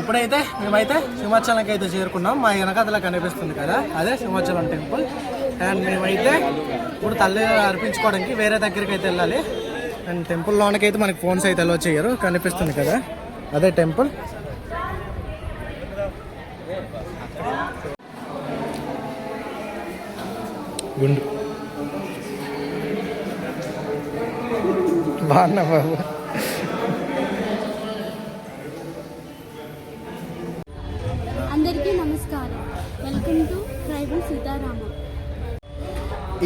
ఇప్పుడైతే మేమైతే సింహాచలంకి అయితే చేరుకున్నాం. మా వెనకథలా కనిపిస్తుంది కదా అదే సింహాచలం టెంపుల్. అండ్ మేమైతే ఇప్పుడు తల్లి అర్పించుకోవడానికి వేరే దగ్గరికి అయితే వెళ్ళాలి. అండ్ టెంపుల్ లోనకైతే మనకి ఫోన్స్ అయితే అలో చేయరు కనిపిస్తుంది కదా అదే టెంపుల్. గుండు. బాగున్నా బాబు?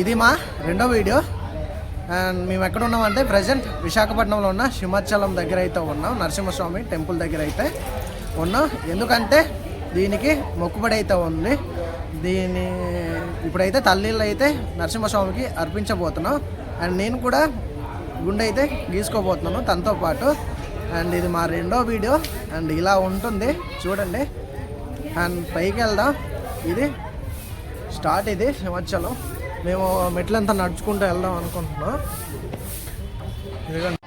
ఇది మా రెండో వీడియో. అండ్ మేము ఎక్కడ ఉన్నామంటే ప్రజెంట్ విశాఖపట్నంలో ఉన్న సింహాచలం దగ్గర అయితే ఉన్నాం. నరసింహస్వామి టెంపుల్ దగ్గర అయితే ఉన్నాం. ఎందుకంటే దీనికి మొక్కుబడి అయితే ఉంది. దీని ఇప్పుడైతే తల్లీళ్ళు అయితే నరసింహస్వామికి అర్పించబోతున్నాం. అండ్ నేను కూడా గుండె అయితే గీసుకోబోతున్నాను తనతో పాటు. అండ్ ఇది మా రెండో వీడియో. అండ్ ఇలా ఉంటుంది. చూడండి. అండ్ పైకి వెళ్దాం. ఇది స్టార్ట్ ఇది సింహాచలం. మేము మెట్లంతా నడుచుకుంటూ వెళ్దాం అనుకుంటున్నాం. ఇదిగోండి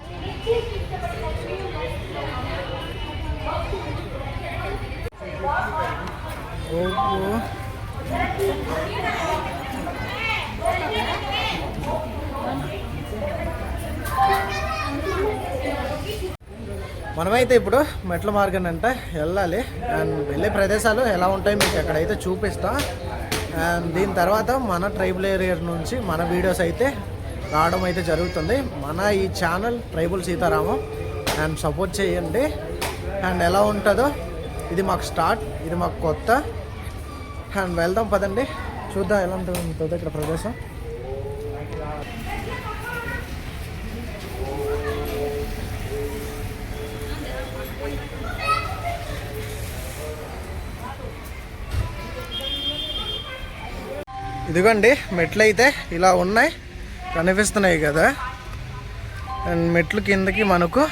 మనమైతే ఇప్పుడు మెట్ల మార్గం అంటే వెళ్ళాలి. అండ్ వెళ్ళే ప్రదేశాలు ఎలా ఉంటాయి మీకు ఎక్కడైతే చూపిస్తా. అండ్ దీని తర్వాత మన ట్రైబల్ ఏరియా నుంచి మన వీడియోస్ అయితే రావడం అయితే జరుగుతుంది. మన ఈ channel tribal Sitaramam and support చేయండి. అండ్ ఎలా ఉంటుందో ఇది మాకు స్టార్ట్ ఇది మాకు కొత్త. అండ్ వెళ్దాం పదండి. చూద్దాం ఎలా ఉంటుందో ఇక్కడ ప్రదేశం. ఇదిగోండి మెట్లు అయితే ఇలా ఉన్నాయి కనిపిస్తున్నాయి కదా. అండ్ మెట్లు కిందకి మనకు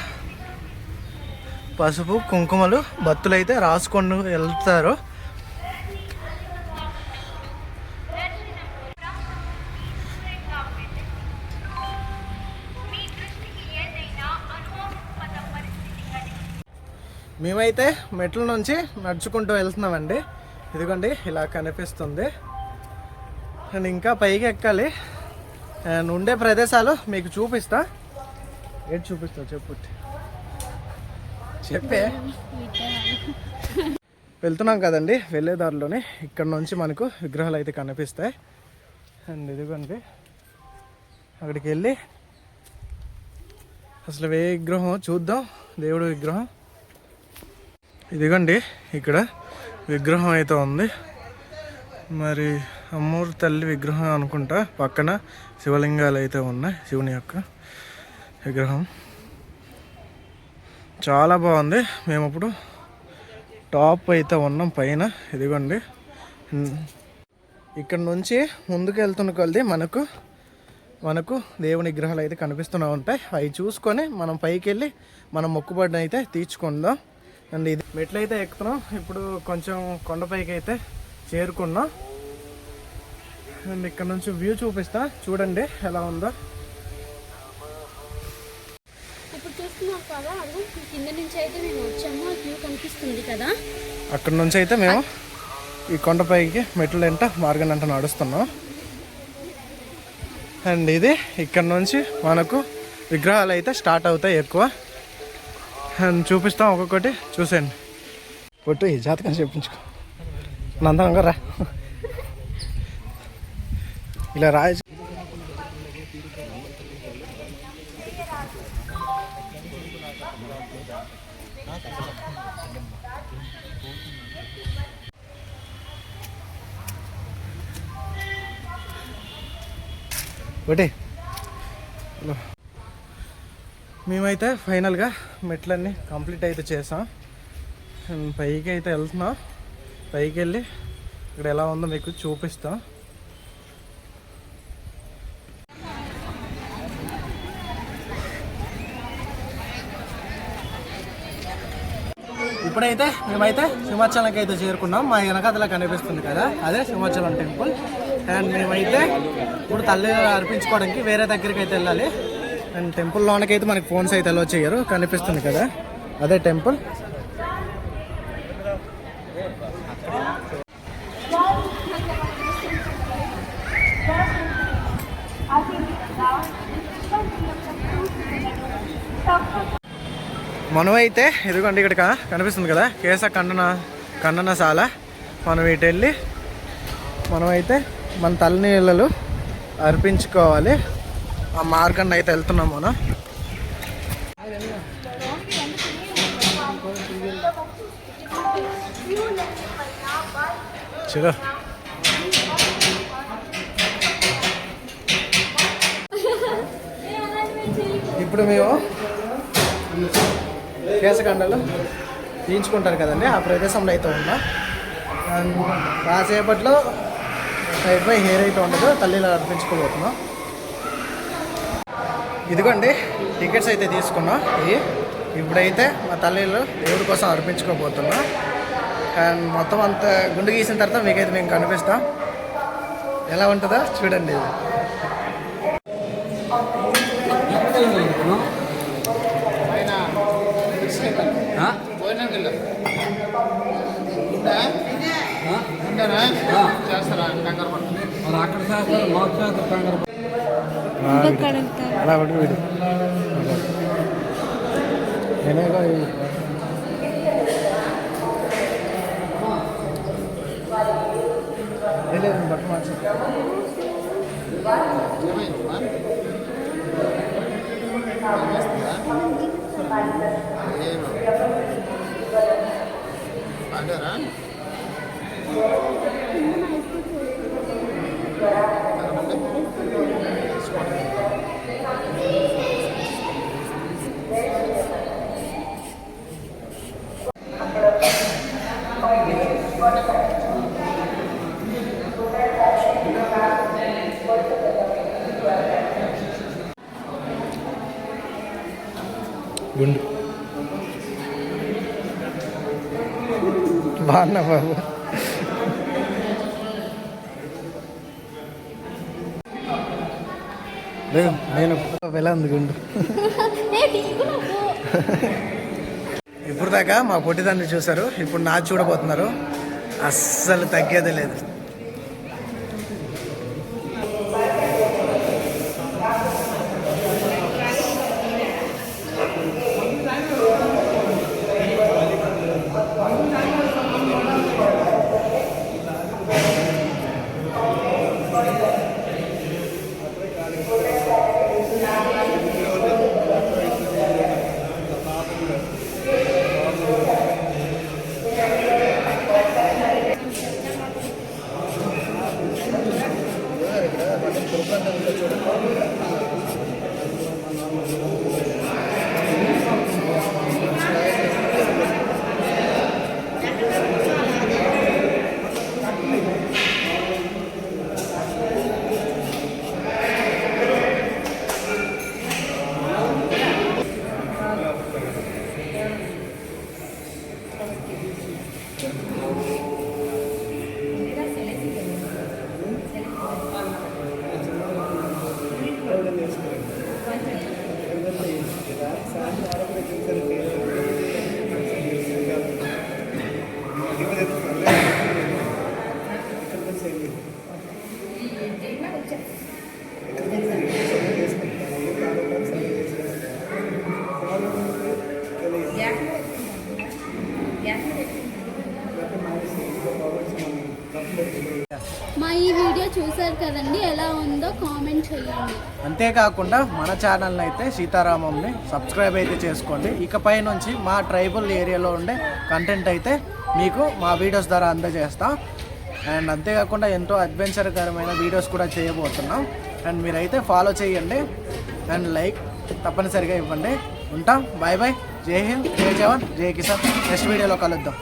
పసుపు కుంకుమలు బత్తులు అయితే రాసుకొని వెళ్తారు. మేమైతే మెట్ల నుంచి నడుచుకుంటూ వెళ్తున్నామండి. ఇదిగోండి ఇలా కనిపిస్తుంది. అండ్ ఇంకా పైకి ఎక్కాలి. అండ్ ఉండే ప్రదేశాలు మీకు చూపిస్తా. ఏది చూపిస్తా చెప్పు. చెప్పే. వెళ్తున్నాం కదండి వెళ్ళే దారిలోనే. ఇక్కడ నుంచి మనకు విగ్రహాలు అయితే కనిపిస్తాయి. అండ్ ఇదిగోండి. అక్కడికి వెళ్ళి అసలు ఏ విగ్రహం చూద్దాం. దేవుడు విగ్రహం. ఇదిగోండి ఇక్కడ విగ్రహం అయితే ఉంది. మరి అమ్మూరు తల్లి విగ్రహం అనుకుంటా పక్కన శివలింగాలు అయితే ఉన్నాయి శివుని యొక్క విగ్రహం. చాలా బాగుంది. మేము ఇప్పుడు టాప్ అయితే ఉన్నాం పైన ఇదిగోండి. ఇక్కడ నుంచి ముందుకు వెళ్తున్న కొలది మనకు మనకు దేవుని విగ్రహాలు అయితే కనిపిస్తూనే ఉంటాయి. అవి చూసుకొని మనం పైకి వెళ్ళి మనం మొక్కుబడిని అయితే తీర్చుకుందాం. అండ్ ఇది మెట్లయితే ఎక్కుతున్నాం. ఇప్పుడు కొంచెం కొండపైకి అయితే చేరుకున్నాం. అండ్ ఇక్కడ నుంచి వ్యూ చూపిస్తా. చూడండి ఎలా ఉందో. ఇప్పుడు చూస్తున్నారు కదా అది కింద నుంచి అయితే మేము వచ్చాము. ఆ వ్యూ కనిపిస్తుంది కదా? అక్కడ నుంచి అయితే మేము ఈ కొండపైకి మెట్ల వెంట మార్గం వెంట నడుస్తున్నాం. అండ్ ఇది ఇక్కడ నుంచి మనకు విగ్రహాలు అయితే స్టార్ట్ అవుతాయి ఎక్కువ. అండ్ చూపిస్తాం ఒక్కొక్కటి చూసేయండి. పొట్టు ఈ జాతకం చెప్పించుకో. నందనంగా రా. ఇలా రాయ ఒకటి. హలో మేమైతే ఫైనల్గా మెట్లన్నీ కంప్లీట్ అయితే చేసాం. పైకి అయితే వెళ్తున్నాం. పైకి వెళ్ళి ఇక్కడ ఎలా ఉందో మీకు చూపిస్తాం. ఇప్పుడైతే మేమైతే సింహాచలంకి అయితే చేరుకున్నాం. మా వెనకథలా కనిపిస్తుంది కదా? అదే సింహాచలం టెంపుల్. అండ్ మేమైతే ఇప్పుడు తల్లి అర్పించుకోవడానికి వేరే దగ్గరికి అయితే వెళ్ళాలి. అండ్ టెంపుల్ లోనకైతే మనకి ఫోన్స్ అయితే అలో చేయరు. కనిపిస్తుంది కదా? అదే టెంపుల్. మనమైతే ఇదిగోండి ఇక్కడ కనిపిస్తుంది కదా కేశ ఖండన ఖండనశాల మనం ఇటు వెళ్ళి మనమైతే మన తలనీళ్ళలు అర్పించుకోవాలి. ఆ మార్గంలో అయితే వెళ్తున్నాం మనం. చలో ఇప్పుడు మేము కేశఖండలు తీయించుకుంటారు కదండి. ఆ ప్రదేశంలో అయితే ఉన్నాం. అండ్ కాసేపట్లో అయిపోయి హెయిర్ అయితే ఉండదు. తల్లిలో అర్పించుకోబోతున్నాం. ఇదిగోండి టికెట్స్ అయితే తీసుకున్నాం. ఇవి ఇప్పుడైతే మా తల్లిలో దేవుడి కోసం అర్పించుకోబోతున్నాం. అండ్ మొత్తం అంత గుండు గీసిన తర్వాత మీకైతే మేము కనిపిస్తాం. ఎలా ఉంటుందో చూడండి. ఇది మరి అక్కడ శాస్త్రం మాకు శాస్త్రం కంగారు అలా ఒకటి వీడు నేనేగా లేదు బట్ట మార్చి గుండు. బాగున్నా బాబు. నేను వెళ్ళందుకుండు ఇప్పుడు దాకా మా పొట్టిదాన్ని చూశారు ఇప్పుడు నా చూడబోతున్నారు. అస్సలు తగ్గేదే లేదు. ಆರೋಗ್ಯ ತಿಳಿಸ್ತಾರೆ ಸಾಂಜೆ ಆರೋಗ್ಯ ತಿಳಿಸಿರುತ್ತೆ చూసారు కదండి ఎలా ఉందో కామెంట్ చేయండి. అంతేకాకుండా మన ఛానల్ అయితే సీతారామంని సబ్స్క్రైబ్ అయితే చేసుకోండి. ఇకపై నుంచి మా ట్రైబల్ ఏరియాలో ఉండే కంటెంట్ అయితే మీకు మా వీడియోస్ ద్వారా అందజేస్తాం. అండ్ అంతేకాకుండా ఎంతో అడ్వెంచర్కరమైన వీడియోస్ కూడా చేయబోతున్నాం. అండ్ మీరైతే ఫాలో చేయండి. అండ్ లైక్ తప్పనిసరిగా ఇవ్వండి. ఉంటాం? బాయ్ బాయ్ జై హింద్. జై జవాన్. జై కిసాన్. నెక్స్ట్ వీడియోలో కలుద్దాం.